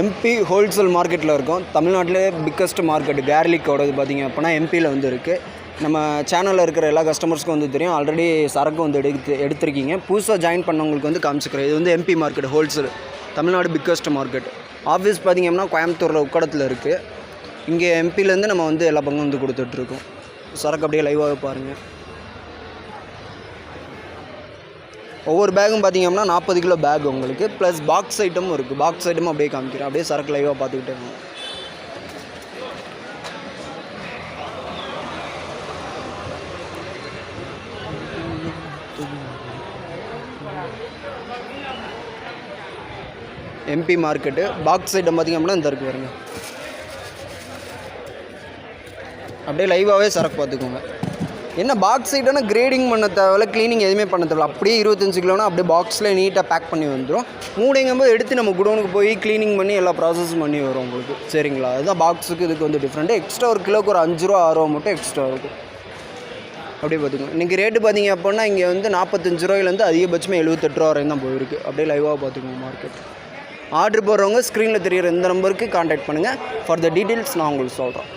MP wholesale மார்க்கெட்டில் இருக்கோம். தமிழ்நாட்டிலே பிக்கஸ்ட் மார்க்கெட் கேர்லிக்கோடது பார்த்திங்க அப்படின்னா எம்பியில் வந்து இருக்குது நம்ம சேனலில் இருக்கிற எல்லா கஸ்டமர்ஸ்க்கும் வந்து தெரியும். ஆல்ரெடி சரக்கு வந்து எடுத்து எடுத்திருக்கீங்க. புதுசாக ஜாயின் பண்ணவங்களுக்கு வந்து காமிச்சிக்கிறேன். இது வந்து MP market wholesale Tamil Nadu biggest market office பார்த்திங்கன்னா கோயம்புத்தூரில் உக்கடத்தில் இருக்குது இங்கே எம்பிலேருந்து நம்ம வந்து எல்லா பங்கும் வந்து கொடுத்துட்ருக்கோம். சரக்கு அப்படியே லைவாக பாருங்கள் ஒவ்வொரு பேகும் பார்த்தீங்கன்னா நாற்பது கிலோ பேக் உங்களுக்கு ப்ளஸ் பாக்ஸ் ஐட்டமும் இருக்குது பாக்ஸ் ஐட்டமும் அப்படியே காமிக்கிறேன். அப்படியே சரக்கு லைவாக பார்த்துக்கிட்டே எம்பி மார்க்கெட்டு பாக்ஸ் ஐட்டம் பார்த்திங்க அப்படின்னா இந்த இருக்கு பாருங்க. அப்படியே லைவாகவே சரக்கு பார்த்துக்கோங்க. என்ன பாக்ஸ் ஐட்டம்னா கிரேடிங் பண்ண தேவையில்ல க்ளீனிங் எதுவுமே பண்ண தேவையில்ல. அப்படியே இருபத்தஞ்சு கிலோனா அப்படியே பாக்ஸில் நீட்டாக பேக் பண்ணி வந்துடும் மூடைங்கும்போது எடுத்து நம்ம குடோனுக்கு போய் க்ளீனிங் பண்ணி எல்லா ப்ராசஸும் பண்ணி வரும் உங்களுக்கு. சரிங்களா? அதுதான் பாக்ஸுக்கு இதுக்கு வந்து டிஃப்ரெண்ட்டு எக்ஸ்ட்ரா ஒரு கிலோக்கு ஒரு அஞ்சு ரூபா ஆறு ரூபா மட்டும் எக்ஸ்ட்ரா இருக்கும் அப்படியே பார்த்துக்கோங்க. இன்றைக்கி ரேட்டு பார்த்தீங்க அப்படின்னா இங்கே வந்து நாற்பத்தஞ்சு ரூபாயிலேருந்து அதிகபட்சமாக எழுபத்தெட்டு ரூபா வரையும் தான் போயிருக்கு. அப்படியே லைவாக பார்த்துக்கோங்க மார்க்கெட் ஆர்டர் போடுறவங்க ஸ்க்ரீனில் தெரியிற இந்த நம்பருக்கு காண்டாக்ட் பண்ணுங்கள் ஃபார் த டீட்டெயில்ஸ் நான் உங்களுக்கு சொல்கிறேன்